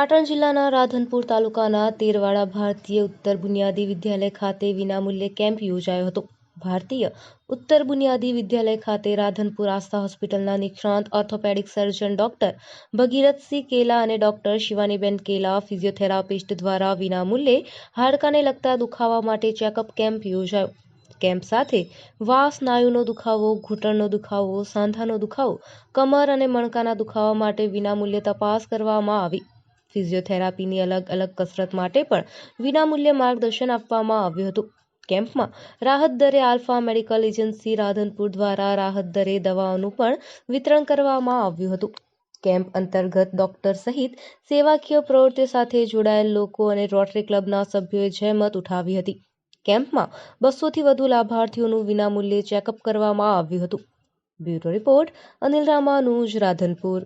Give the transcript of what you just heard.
પાટણ જિલ્લાના રાધનપુર તાલુકાના તેરવાડા ભારતીય ઉત્તર બુનિયાદી વિદ્યાલય ખાતે વિનામૂલ્યે કેમ્પ યોજાયો હતો. ભારતીય ઉત્તર બુનિયાદી વિદ્યાલય ખાતે રાધનપુર આસ્થા હોસ્પિટલના નિષ્ણાંત ઓર્થોપેડિક સર્જન ડોક્ટર ભગીરથસિંહ કેલા અને ડોક્ટર શિવાનીબેન કેલા ફિઝિયોથેરાપિસ્ટ દ્વારા વિનામૂલ્યે હાડકાને લગતા દુખાવા માટે ચેકઅપ કેમ્પ યોજાયો. કેમ્પ સાથે વા સ્નાયુનો દુખાવો, ઘૂંટણનો દુખાવો, સાંધાનો દુખાવો, કમર અને મણકાના દુખાવા માટે વિનામૂલ્યે તપાસ કરવામાં આવી. ફિઝિયોથેરાપીની અલગ અલગ કસરત માટે પણ વિનામૂલ્યે માર્ગદર્શન આપવામાં આવ્યું હતું. કેમ્પમાં રાહત દરે આલ્ફા મેડિકલ એજન્સી રાધનપુર દ્વારા રાહત દરે દવાઓનું પણ વિતરણ કરવામાં આવ્યું હતું. કેમ્પ અંતર્ગત ડોક્ટર સહિત સેવાકીય પ્રવૃત્તિઓ સાથે જોડાયેલ લોકો અને રોટરી ક્લબના સભ્યોએ જહેમત ઉઠાવી હતી. કેમ્પમાં બસોથી વધુ લાભાર્થીઓનું વિનામૂલ્યે ચેકઅપ કરવામાં આવ્યું હતું. Bureau report Anil Ramanuj, Radhanpur.